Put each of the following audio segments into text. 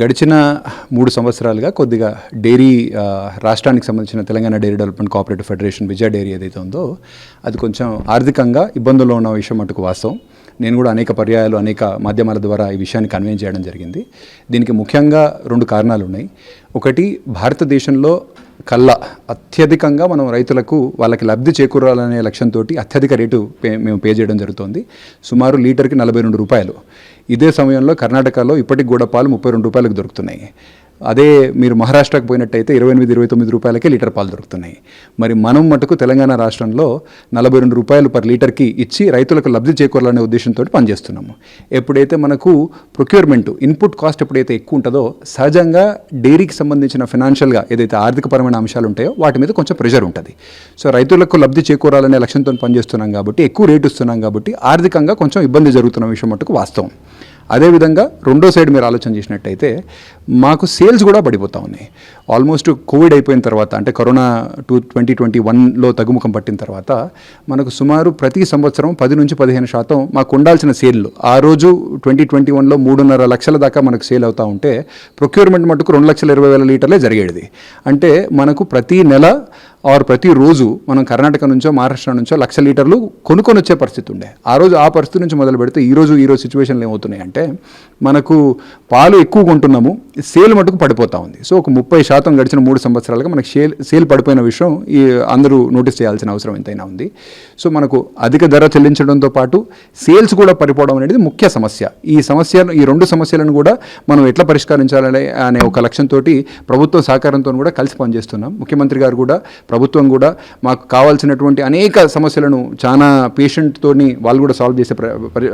గడిచిన మూడు సంవత్సరాలుగా కొద్దిగా డైరీ రాష్ట్రానికి సంబంధించిన Telangana dairy development cooperative federation Vijaya dairy ఏదైతే ఉందో అది కొంచెం ఆర్థికంగా ఇబ్బందుల్లో ఉన్న విషయం మటుకు వాస్తవం. నేను కూడా అనేక పర్యాయాలు అనేక మాధ్యమాల ద్వారా ఈ విషయాన్ని కన్వే చేయడం జరిగింది. దీనికి ముఖ్యంగా రెండు కారణాలు ఉన్నాయి ఒకటి భారతదేశంలో కళ్ళ అత్యధికంగా మనం రైతులకు వాళ్ళకి లబ్ధి చేకూరాలనే లక్ష్యంతో అత్యధిక రేటు పే మేము పే చేయడం జరుగుతోంది. సుమారు లీటర్కి నలభై రెండు రూపాయలు. ఇదే సమయంలో కర్ణాటకలో ఇప్పటికి కూడా పాలు ముప్పై రెండు రూపాయలకు దొరుకుతున్నాయి. అదే మీరు మహారాష్ట్రకు పోయినట్టయితే ఇరవై ఎనిమిది ఇరవై తొమ్మిది రూపాయలకే లీటర్ పాలు దొరుకుతున్నాయి. మరి మనం మటుకు తెలంగాణ రాష్ట్రంలో నలభై రెండు రూపాయలు పర్ లీటర్కి ఇచ్చి రైతులకు లబ్ధి చేకూరాలనే ఉద్దేశంతో పనిచేస్తున్నాము. ఎప్పుడైతే మనకు ప్రొక్యూర్మెంట్ ఇన్పుట్ కాస్ట్ ఎప్పుడైతే ఎక్కువ ఉంటుందో సహజంగా డైరీకి సంబంధించిన ఫినాన్షియల్గా ఏదైతే ఆర్థికపరమైన అంశాలు ఉంటాయో వాటి మీద కొంచెం ప్రెషర్ ఉంటుంది. సో రైతులకు లబ్ధి చేకూరాలనే లక్ష్యంతో పనిచేస్తున్నాం కాబట్టి ఎక్కువ రేటు ఇస్తున్నాం కాబట్టి ఆర్థికంగా కొంచెం ఇబ్బంది జరుగుతున్న విషయం మటుకు వాస్తవం. అదేవిధంగా రెండో సైడ్ మీరు ఆలోచన చేసినట్టయితే మాకు సేల్స్ కూడా పడిపోతూ ఉన్నాయి. ఆల్మోస్ట్ కోవిడ్ అయిపోయిన తర్వాత అంటే కరోనా టూ ట్వంటీ ట్వంటీ వన్లో తగ్గుముఖం పట్టిన తర్వాత మనకు సుమారు ప్రతి సంవత్సరం పది నుంచి పదిహేను శాతం మాకు ఉండాల్సిన సేల్లు. ఆ రోజు ట్వంటీ ట్వంటీ వన్లో మూడున్నర లక్షల దాకా మనకు సేల్ అవుతూ ఉంటే ప్రొక్యూర్మెంట్ మటుకు రెండు లక్షల ఇరవై వేల లీటర్లే జరిగేది. అంటే మనకు ప్రతి నెల ఆర్ ప్రతిరోజు మనం కర్ణాటక నుంచో మహారాష్ట్ర నుంచో లక్ష లీటర్లు కొనుక్కొని వచ్చే పరిస్థితి ఉండే. ఆ రోజు ఆ పరిస్థితి నుంచి మొదలు పెడితే ఈరోజు ఈరోజు సిచ్యువేషన్లు ఏమవుతున్నాయి అంటే మనకు పాలు ఎక్కువ కొంటున్నాము సేల్ మటుకు పడిపోతా ఉంది. సో ఒక ముప్పై శాతం గడిచిన మూడు సంవత్సరాలుగా మనకి సేల్ సేల్ పడిపోయిన విషయం ఈ అందరూ నోటీస్ చేయాల్సిన అవసరం ఎంతైనా ఉంది. సో మనకు అధిక ధర చెల్లించడంతో పాటు సేల్స్ కూడా పడిపోవడం అనేది ముఖ్య సమస్య. ఈ సమస్యను ఈ రెండు సమస్యలను కూడా మనం ఎట్లా పరిష్కరించాలని అనే ఒక లక్ష్యంతో ప్రభుత్వ సహకారంతో కూడా కలిసి పనిచేస్తున్నాం. ముఖ్యమంత్రి గారు కూడా ప్రభుత్వం కూడా మాకు కావాల్సినటువంటి అనేక సమస్యలను చాలా పేషెంట్తోని వాళ్ళు కూడా సాల్వ్ చేసే ప్ర- పరి-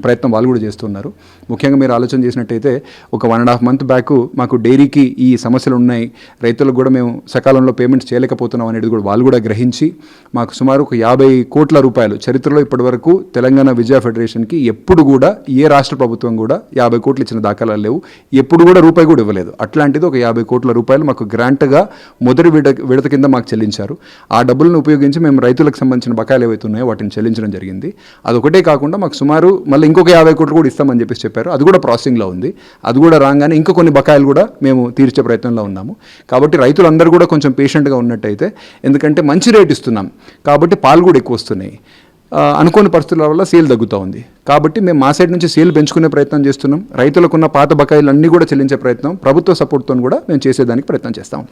ప్రయత్నం వాళ్ళు కూడా చేస్తున్నారు. ముఖ్యంగా మీరు ఆలోచన చేసినట్టయితే ఒక one and half month back మాకు డైరీకి ఈ సమస్యలు ఉన్నాయి రైతులకు కూడా మేము సకాలంలో పేమెంట్స్ చేయలేకపోతున్నాం అనేది కూడా వాళ్ళు కూడా గ్రహించి మాకు సుమారు ఒక యాభై కోట్ల రూపాయలు చరిత్రలో ఇప్పటివరకు తెలంగాణ విజయ ఫెడరేషన్కి ఎప్పుడు కూడా ఏ రాష్ట్ర ప్రభుత్వం కూడా యాభై కోట్లు ఇచ్చిన దాఖలాలు లేవు. ఎప్పుడు కూడా రూపాయి కూడా ఇవ్వలేదు. అట్లాంటిది ఒక యాభై కోట్ల రూపాయలు మాకు గ్రాంట్గా మొదటి విడ విడత కింద మాకు చెల్లించారు. ఆ డబ్బులను ఉపయోగించి మేము రైతులకు సంబంధించిన బకాయిలు ఏవైతే ఉన్నాయో వాటిని చెల్లించడం జరిగింది. అదొకటే కాకుండా మాకు సుమారు మళ్ళీ ఇంకొక యాభై కోట్లు కూడా ఇస్తామని చెప్పేసి చెప్పారు. అది కూడా ప్రాసెసింగ్లో ఉంది. అది కూడా రాగానే ఇంకా కొన్ని బకాయిలు కూడా మేము తీర్చే ప్రయత్నంలో ఉన్నాము. కాబట్టి రైతులందరూ కూడా కొంచెం పేషెంట్గా ఉన్నట్టయితే ఎందుకంటే మంచి రేట్ ఇస్తున్నాం. కాబట్టి పాలు కూడా ఎక్కువ వస్తున్నాయి. అనుకోని పరిస్థితుల వల్ల సేల్ తగ్గుతూ ఉంది. కాబట్టి మేము మా సైడ్ నుంచి సేల్ పెంచుకునే ప్రయత్నం చేస్తున్నాం. రైతులకున్న పాత బకాయిలు అన్నీ కూడా చెల్లించే ప్రయత్నం ప్రభుత్వ సపోర్ట్తో కూడా మేము చేసేదానికి ప్రయత్నం చేస్తాం.